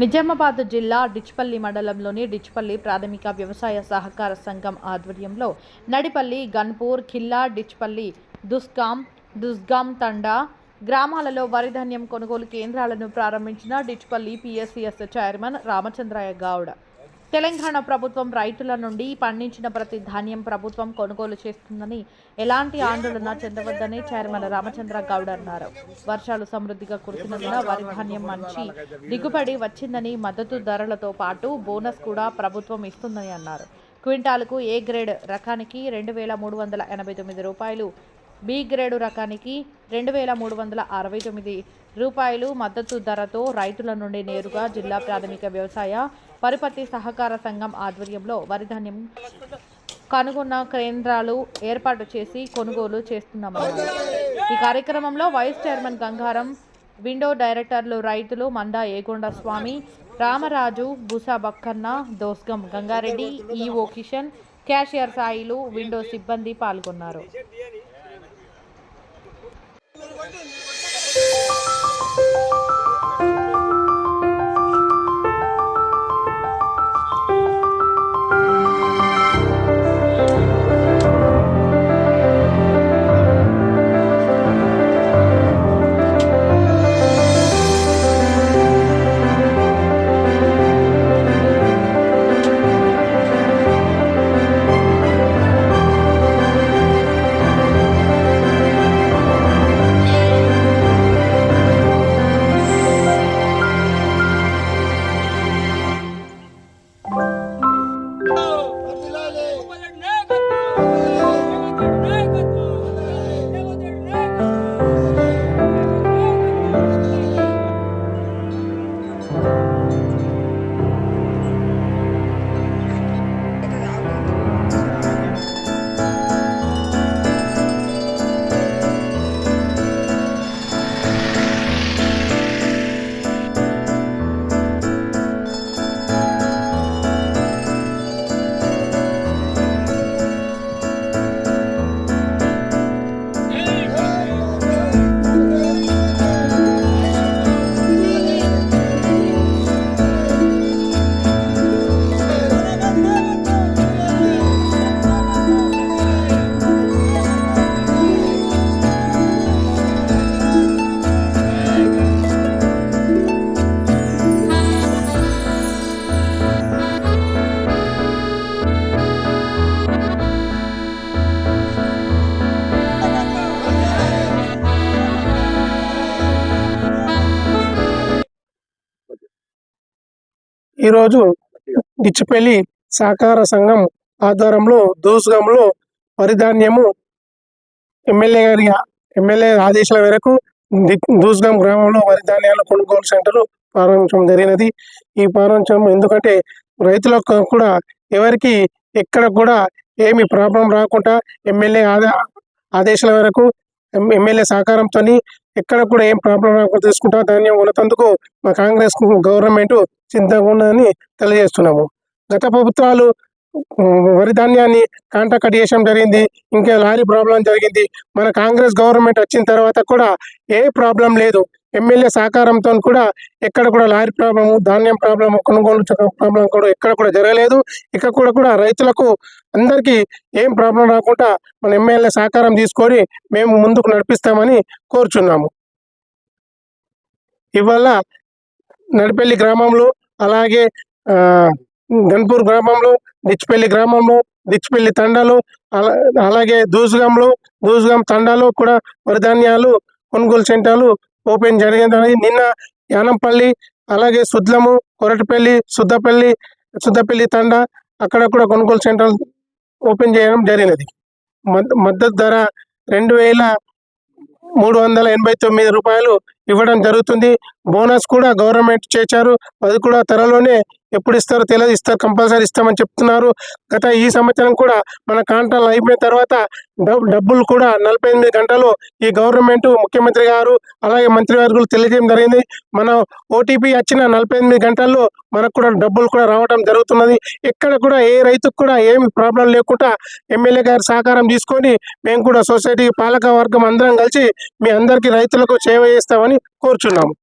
నిజామాబాద్ జిల్లా డిచ్పల్లి మండలంలోని డిచ్పల్లి ప్రాథమిక వ్యవసాయ సహకార సంఘం ఆధ్వర్యంలో నడిపల్లి గన్పూర్ ఖిల్లా డిచ్పల్లి దుస్గాం దుస్గాం తండా గ్రామాలలో వరి ధాన్యం కొనుగోలు కేంద్రాలను ప్రారంభించిన డిచ్పల్లి పిఎస్సిఎస్ చైర్మన్ రామచంద్రయ్య గౌడ్. తెలంగాణ ప్రభుత్వం రైతుల నుండి పండించిన ప్రతి ధాన్యం ప్రభుత్వం కొనుగోలు చేస్తుందని ఎలాంటి ఆందోళన చెందవద్దని చైర్మన్ రామచంద్ర గౌడ్ అన్నారు. వర్షాలు సమృద్ధిగా కురిసినందున వరి ధాన్యం మంచి దిగుబడి వచ్చిందని మద్దతు ధరలతో పాటు బోనస్ కూడా ప్రభుత్వం ఇస్తుందని అన్నారు. క్వింటాలకు ఏ గ్రేడ్ రకానికి రెండు వేల మూడు వందల ఎనభై తొమ్మిది రూపాయలు బి గ్రేడు రకానికి రెండు వేల మూడు వందల అరవై తొమ్మిది రూపాయలు మద్దతు ధరతో రైతుల నుండి నేరుగా జిల్లా ప్రాథమిక వ్యవసాయ పరిపత్తి సహకార సంఘం ఆధ్వర్యంలో వరిధాన్యం కనుగొన్న కేంద్రాలు ఏర్పాటు చేసి కొనుగోలు చేస్తున్నామన్నారు. ఈ కార్యక్రమంలో వైస్ చైర్మన్ గంగారం విండో డైరెక్టర్లు రైతులు Manda Egonda Swamy Ramaraju Busa Bakkanna Dosgam Gangareddy EO Kishan cashier Sailu window సిబ్బంది పాల్గొన్నారు. Bye. ఈరోజు డిచ్చిపల్లి సహకార సంఘం ఆధ్వర్యంలో దోసుగంలో వరిధాన్యము ఎమ్మెల్యే గారి ఎమ్మెల్యే ఆదేశాల మేరకు ది- దూసుగం గ్రామంలో వరి ధాన్యాల కొనుగోలు సెంటర్ ప్రారంభించడం జరిగినది. ఈ ప్రారంభించడం ఎందుకంటే రైతులకు కూడా ఎవరికి ఎక్కడ కూడా ఏమి ప్రాబ్లం రాకుండా ఎమ్మెల్యే ఆదేశాల మేరకు ఎమ్మెల్యే సహకారంతో ఎక్కడ కూడా ఏం ప్రాబ్లం లేకుండా తీసుకుంటా ధాన్యం కొనతందుకు మా కాంగ్రెస్ గవర్నమెంట్ సిద్ధంగా ఉందని తెలియజేస్తున్నాము. గత ప్రభుత్వాలు వరి ధాన్యాన్ని కాంట్రాక్ట్ చేయడం జరిగింది ఇంకా లారీ ప్రాబ్లం జరిగింది. మన కాంగ్రెస్ గవర్నమెంట్ వచ్చిన తర్వాత కూడా ఏ ప్రాబ్లం లేదు. ఎమ్మెల్యే సహకారంతో కూడా ఎక్కడ కూడా లారీ ప్రాబ్లము ధాన్యం ప్రాబ్లము కొనుగోలు ప్రాబ్లం కూడా ఎక్కడ కూడా జరగలేదు. ఇక్కడ కూడా కూడా రైతులకు అందరికీ ఏం ప్రాబ్లం రాకుండా మన ఎమ్మెల్యే సహకారం తీసుకొని మేము ముందుకు నడిపిస్తామని కోరుచున్నాము. ఇవాళ నడిపల్లి గ్రామంలో అలాగే ఆ, గన్పూర్ గ్రామంలో డిచ్పల్లి గ్రామంలో డిచ్పల్లి తండాలు అలా అలాగే దూసుగంలో దూసుగం తండాలో కూడా వరిధాన్యాలు కొనుగోలు సెంటర్లు ఓపెన్ జరిగింది నిన్న యానంపల్లి అలాగే సుద్లము కొరటిపల్లి సుద్దపల్లి సుద్దపల్లి తండా అక్కడ కూడా కొనుగోలు సెంటర్ ఓపెన్ చేయడం జరిగినది. మద్దతు ధర రెండు వేల మూడు వందల ఎనభై తొమ్మిది రూపాయలు ఇవ్వడం జరుగుతుంది. బోనస్ కూడా గవర్నమెంట్ చేశారు. అది కూడా త్వరలోనే ఎప్పుడు ఇస్తారో తెలియదు ఇస్తారు కంపల్సరీ ఇస్తామని చెప్తున్నారు. గత ఈ సంవత్సరం కూడా మన కాంట్రాలు అయిపోయిన తర్వాత డబ్బులు కూడా నలభై ఎనిమిది గంటలు ఈ గవర్నమెంట్ ముఖ్యమంత్రి గారు అలాగే మంత్రివర్గులు తెలియజేయడం జరిగింది. మన ఓటీపీ వచ్చిన నలభై ఎనిమిది గంటల్లో మనకు కూడా డబ్బులు కూడా రావడం జరుగుతున్నది. ఎక్కడ కూడా ఏ రైతుకు కూడా ఏమి ప్రాబ్లం లేకుండా ఎమ్మెల్యే గారి సహకారం తీసుకొని మేము కూడా సొసైటీ పాలక వర్గం అందరం కలిసి మీ అందరికీ రైతులకు సేవ చేస్తామని కోరుచున్నాము.